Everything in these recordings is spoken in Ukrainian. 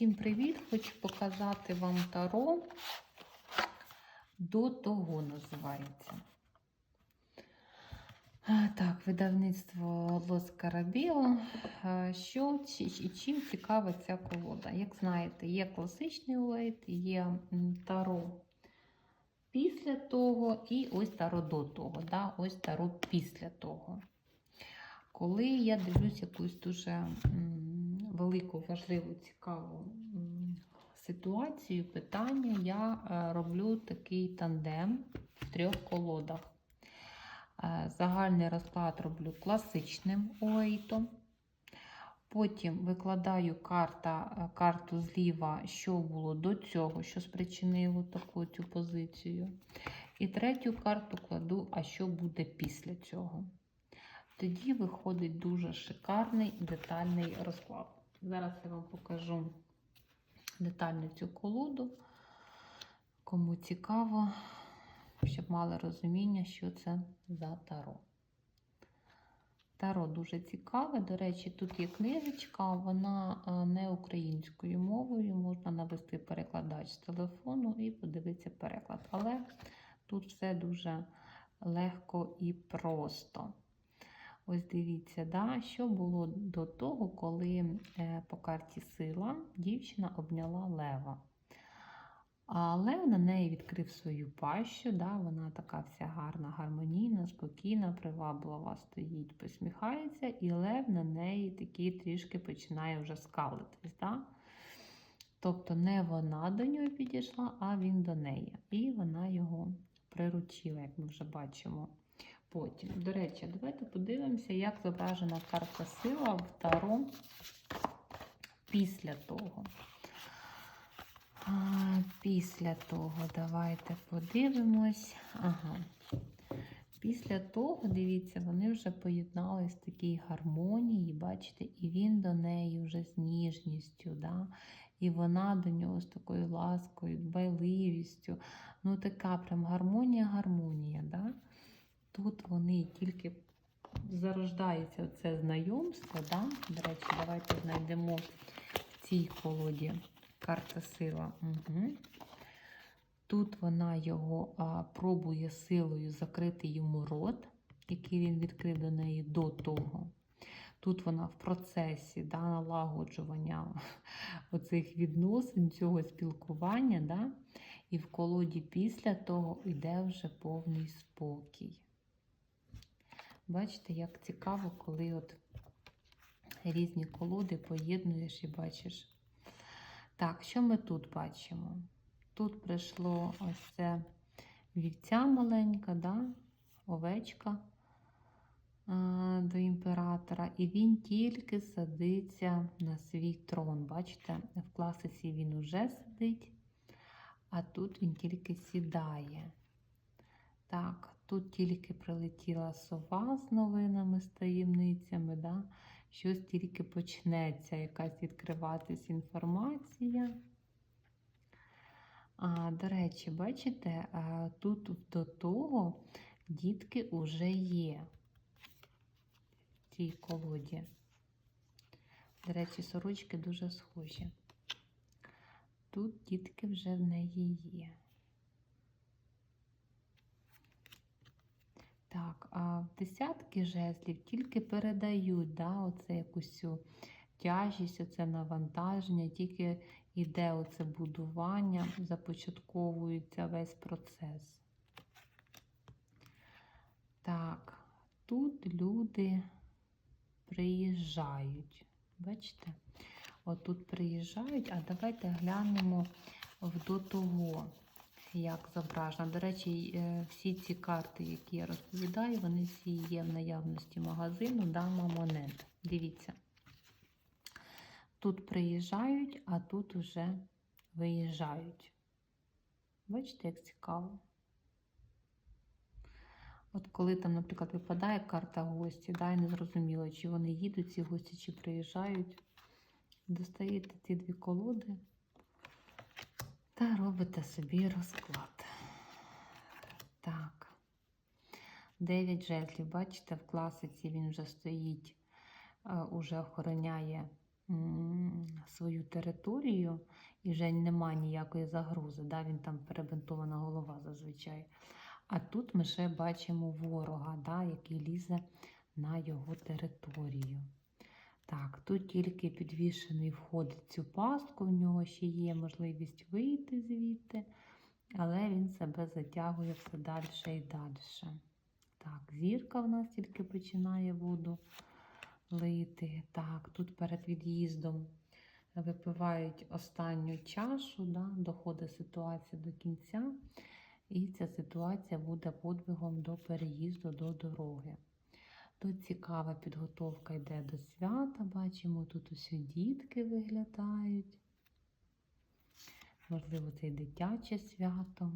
Всім привіт! Хочу показати вам таро. До того називається. Так, видавництво Лос Карабіо. Що і чим цікава ця колода? Як знаєте, є класичний уейт, є таро після того, і ось таро до того. Да? Ось таро після того. Коли я дивлюсь якусь дуже велику, важливу, цікаву ситуацію, питання, я е, роблю такий тандем в трьох колодах. Е, Загальний розклад роблю класичним уейтом. Потім викладаю карта, е, карту зліва, що було до цього, що спричинило таку цю позицію. І третю карту кладу, а що буде після цього. Тоді виходить дуже шикарний детальний розклад. Зараз я вам покажу детально цю колоду. Кому цікаво, щоб мали розуміння, що це за таро. Таро дуже цікаве. До речі, тут є книжечка, вона не українською мовою. Можна навести перекладач з телефону і подивитися переклад. Але тут все дуже легко і просто. Ось дивіться, да, що було до того, коли е, по карті сила дівчина обняла лева. А Лев на неї відкрив свою пащу, да, вона така вся гарна, гармонійна, спокійна, приваблива стоїть, посміхається, і Лев на неї такий трішки починає вже скалитись. Да? Тобто не вона до нього підійшла, а він до неї. І вона його приручила, як ми вже бачимо. Потім, до речі, давайте подивимося, як зображена карта сила в Таро після того. А, Після того, давайте подивимось. Ага. Після того, дивіться, вони вже поєднались в такій гармонії, бачите, і він до неї вже з ніжністю, да? і вона до нього з такою ласкою, дбайливістю. Ну, така прям гармонія-гармонія. Да? Тут вони тільки зарождається це знайомство. Да? До речі, давайте знайдемо в цій колоді карта сила. Угу. Тут вона його а, пробує силою закрити йому рот, який він відкрив до неї до того. Тут вона в процесі да, налагоджування оцих відносин, цього спілкування. Да? І в колоді після того йде вже повний спокій. Бачите, як цікаво, коли от різні колоди поєднуєш і бачиш. Так, що ми тут бачимо? Тут прийшло ось це вівця маленька, да? овечка а, до імператора, і він тільки садиться на свій трон. Бачите, в класиці він уже сидить, а тут він тільки сідає. Так, тут тільки прилетіла сова з новинами, з таємницями. Да? Щось тільки почнеться, якась відкриватись інформація. А, До речі, бачите, тут до того дітки вже є в цій колоді. До речі, сорочки дуже схожі. Тут дітки вже в неї є. Так, а десятки жезлів тільки передають да, оце якусь тяжість, оце навантаження, тільки йде оце будування, започатковується весь процес. Так, тут люди приїжджають. Бачите? Отут приїжджають, а давайте глянемо в до того як зображено. До речі, е, всі ці карти, які я розповідаю, вони всі є в наявності магазину Дама Монет. Дивіться. Тут приїжджають, а тут уже виїжджають. Бачите, як цікаво. От коли там, наприклад, випадає карта гості, да, і не зрозуміло, чи вони їдуть, ці гості, чи приїжджають. Достаєте ці дві колоди та робите собі розклад. Так. 9 жезлів, бачите, в класиці він вже стоїть, уже охороняє свою територію і вже немає ніякої загрози. Да? Він там перебинтована голова зазвичай. А тут ми ще бачимо ворога, да? який лізе на його територію. Так, тут тільки підвішений входить цю пастку, в нього ще є можливість вийти звідти, але він себе затягує все далі і далі. Так, зірка в нас тільки починає воду лити. Так, тут перед від'їздом випивають останню чашу, да, доходить ситуація до кінця, і ця ситуація буде подвигом до переїзду до дороги. Тут цікава підготовка йде до свята. Бачимо, тут усі дітки виглядають. Можливо, це і дитяче свято.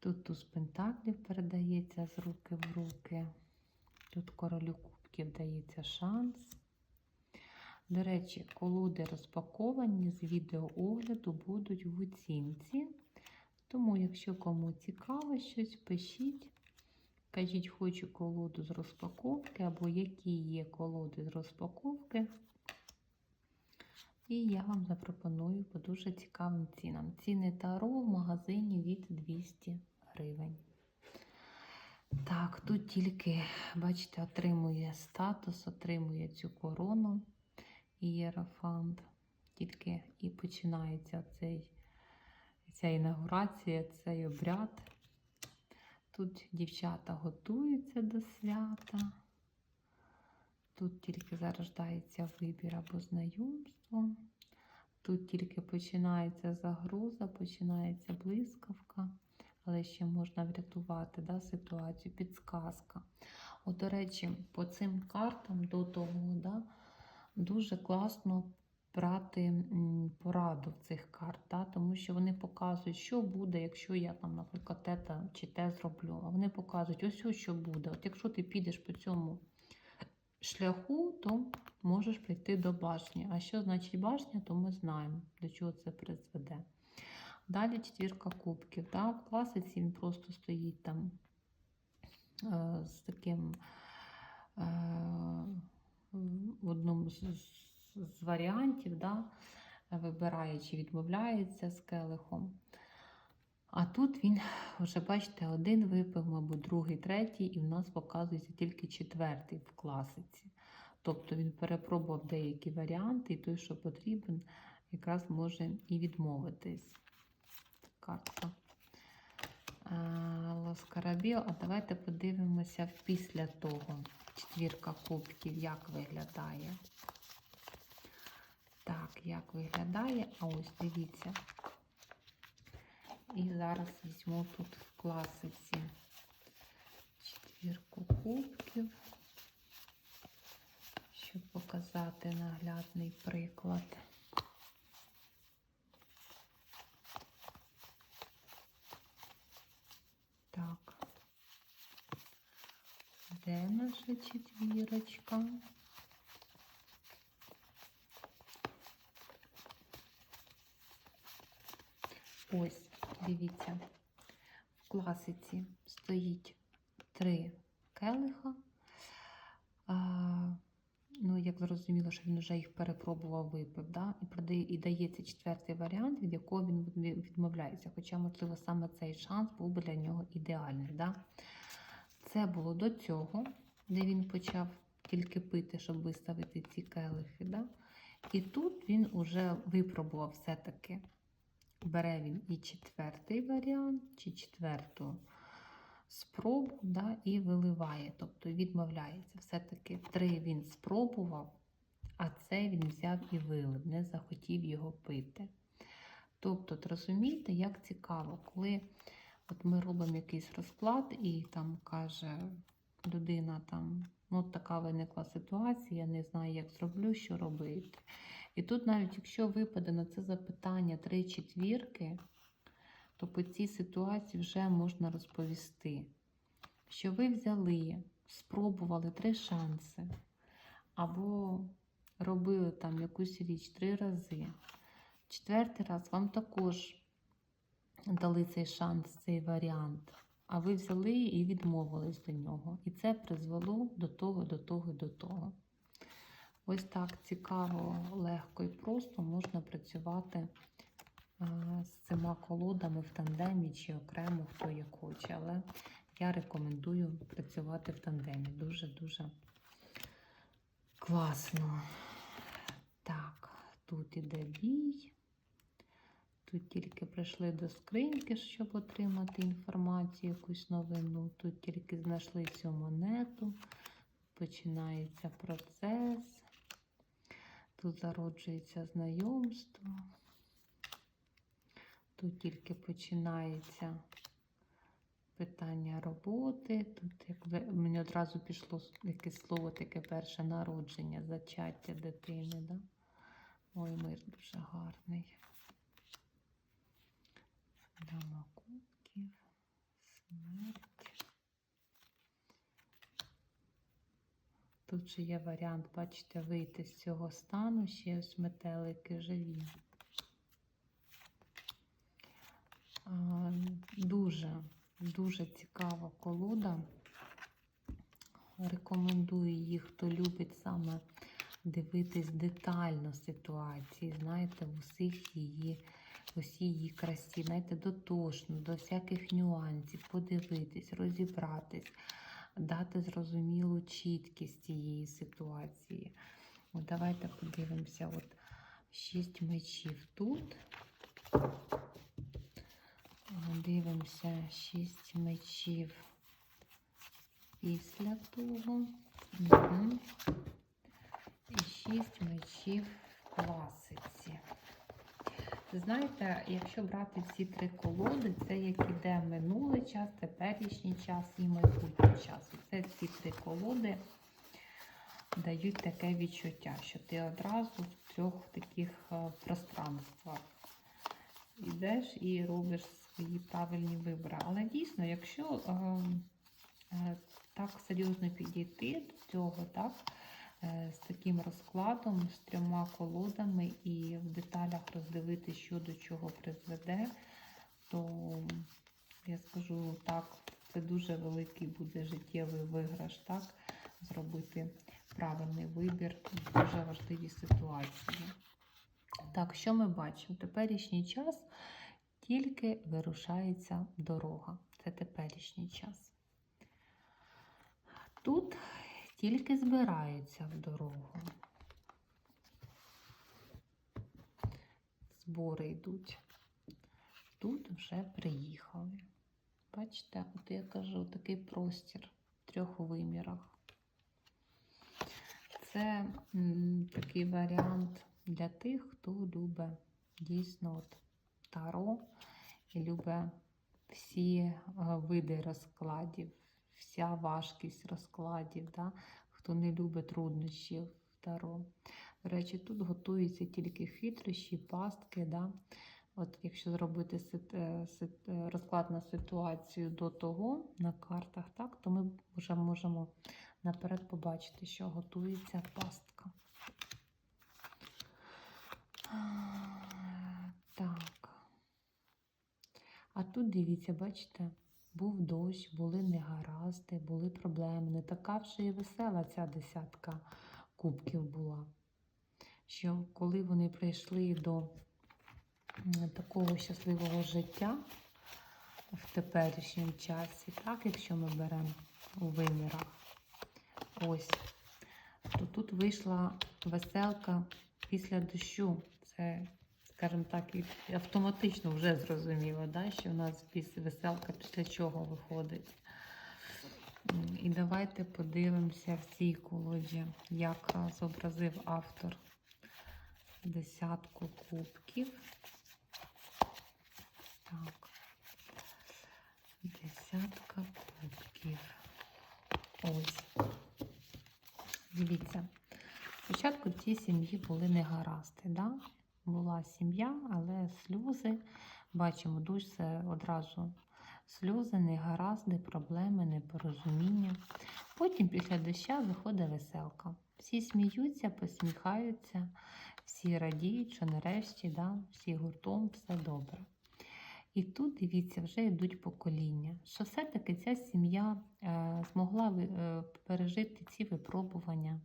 Тут туз пентаклів передається з руки в руки. Тут королю кубків дається шанс. До речі, колоди розпаковані з відеоогляду будуть в оцінці. Тому, якщо кому цікаво щось, пишіть. Кажіть, хочу колоду з розпаковки, або які є колоди з розпаковки. І я вам запропоную по дуже цікавим цінам. Ціни таро в магазині від 200 гривень. Так, тут тільки, бачите, отримує статус, отримує цю корону ієрофант. Тільки і починається цей, ця інаугурація, цей обряд. Тут дівчата готуються до свята. Тут тільки зарождається вибір або знайомство. Тут тільки починається загроза, починається блискавка, але ще можна врятувати да, ситуацію, підсказка. От, до речі, по цим картам до того да, дуже класно брати пораду в цих карт, да, тому що вони показують, що буде, якщо я там, наприклад, те та чи те зроблю. А вони показують, ось ось що буде. От якщо ти підеш по цьому шляху, то можеш прийти до башні. А що значить башня, то ми знаємо, до чого це призведе. Далі четвірка кубків. Да? В класиці він просто стоїть там е, з таким е, в одному з, з- варіантів, да? вибирає, відмовляється з келихом. А тут він, вже бачите, один випив, мабуть, другий, третій, і в нас показується тільки четвертий в класиці. Тобто він перепробував деякі варіанти, і той, що потрібен, якраз може і відмовитись. Картка. Лоскарабіо. А давайте подивимося після того четвірка кубків, як виглядає. Так, як виглядає? А ось дивіться. І зараз візьму тут в класиці четвірку кубків, щоб показати наглядний приклад. Так, де наша четвірочка? Ось, дивіться, в класиці стоїть три келиха. А, ну, як зрозуміло, що він вже їх перепробував, випив. Да? І, продає, і дається четвертий варіант, від якого він відмовляється. Хоча, можливо, саме цей шанс був би для нього ідеальний. Да? Це було до цього, де він почав тільки пити, щоб виставити ці келихи. Да? І тут він уже випробував все-таки. Бере він і четвертий варіант, чи четверту спробу, да, і виливає, тобто відмовляється. Все-таки три він спробував, а цей він взяв і вилив, не захотів його пити. Тобто, розумієте, як цікаво, коли от ми робимо якийсь розклад, і там каже людина, там, ну, така виникла ситуація, я не знаю, як зроблю, що робити. І тут, навіть якщо випаде на це запитання три четвірки, то по цій ситуації вже можна розповісти, що ви взяли, спробували три шанси, або робили там якусь річ три рази. Четвертий раз вам також дали цей шанс, цей варіант, а ви взяли і відмовились до нього. І це призвело до того, до того, до того. Ось так цікаво, легко і просто можна працювати е, з цими колодами в тандемі чи окремо, хто як хоче. Але я рекомендую працювати в тандемі. Дуже-дуже класно. Так, тут іде бій. Тут тільки прийшли до скриньки, щоб отримати інформацію, якусь новину. Тут тільки знайшли цю монету. Починається процес. Тут зароджується знайомство. Тут тільки починається питання роботи. Тут як мені одразу пішло якесь слово таке перше народження, зачаття дитини. Да? Ой, мир дуже гарний. Дама кубків, смерть. Тут же є варіант, бачите, вийти з цього стану, ще ось метелики живі. Дуже, дуже цікава колода. Рекомендую їх, хто любить саме дивитись детально ситуації, знаєте, в усіх її, усій її красі, знаєте, дотошно, до всяких нюансів, подивитись, розібратись, дати зрозумілу чіткість цієї ситуації. От Давайте подивимося, от шість мечів тут. Дивимося шість мечів після того. Угу. І шість мечів в класиці. Знаєте, якщо брати ці три колоди, це як іде минулий час, теперішній час і майбутній час. Це ці три колоди дають таке відчуття, що ти одразу в трьох таких е, пространствах йдеш і робиш свої правильні вибори. Але дійсно, якщо е, е, так серйозно підійти до цього, так, з таким розкладом, з трьома колодами і в деталях роздивити, що до чого призведе, то я скажу так, це дуже великий буде життєвий виграш, так, зробити правильний вибір в дуже важливій ситуації. Так, що ми бачимо? Теперішній час тільки вирушається дорога. Це теперішній час. Тут тільки збираються в дорогу. Збори йдуть. Тут вже приїхали. Бачите, от я кажу, такий простір в трьох вимірах. Це такий варіант для тих, хто любить дійсно от таро і любить всі е, види розкладів, вся важкість розкладів, да? хто не любить труднощів таро. До речі, тут готуються тільки хитрощі, пастки. Да? От Якщо зробити сит, е, сит, е, розклад на ситуацію до того на картах, так, то ми вже можемо наперед побачити, що готується пастка. Так. А тут дивіться, бачите, був дощ, були негаразди, були проблеми. Не така вже і весела ця десятка кубків була. Що коли вони прийшли до такого щасливого життя в теперішньому часі, так, якщо ми беремо у вимірах, ось, то тут вийшла веселка після дощу. Це, скажімо так, автоматично вже зрозуміло, да, що у нас веселка після чого виходить. І давайте подивимося в цій колоді, як зобразив автор десятку кубків. Так, десятка кубків. Ось. Дивіться. Спочатку в цій сім'ї були негаразди. Да? Була сім'я, але сльози, бачимо, душ це одразу сльози, негаразди, проблеми, непорозуміння. Потім після доща виходить веселка. Всі сміються, посміхаються, всі радіють, що нарешті да, всі гуртом все добре. І тут, дивіться, вже йдуть покоління, що все-таки ця сім'я е, змогла е, пережити ці випробування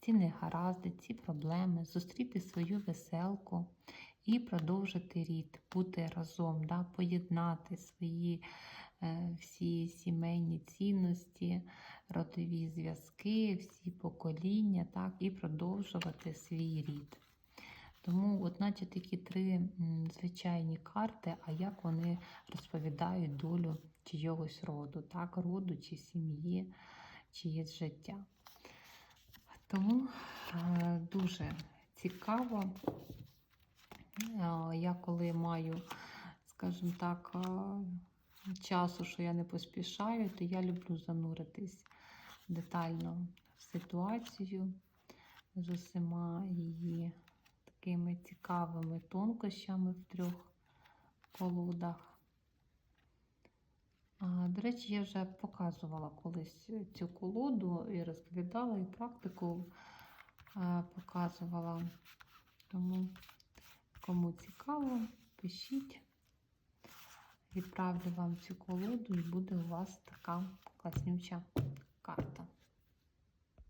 ці негаразди, ці проблеми, зустріти свою веселку і продовжити рід, бути разом, да, поєднати свої е, всі сімейні цінності, родові зв'язки, всі покоління, так, і продовжувати свій рід. Тому, от наче такі три звичайні карти, а як вони розповідають долю чийогось роду, так, роду чи сім'ї, чиєсь життя. Тому е, дуже цікаво. Е, Я коли маю, скажімо так, е, часу, що я не поспішаю, то я люблю зануритись детально в ситуацію з усіма її такими цікавими тонкощами в трьох колодах. До речі, я вже показувала колись цю колоду і розповідала, і практику е, показувала. Тому, кому цікаво, пишіть. Відправлю вам цю колоду, і буде у вас така класнюча карта.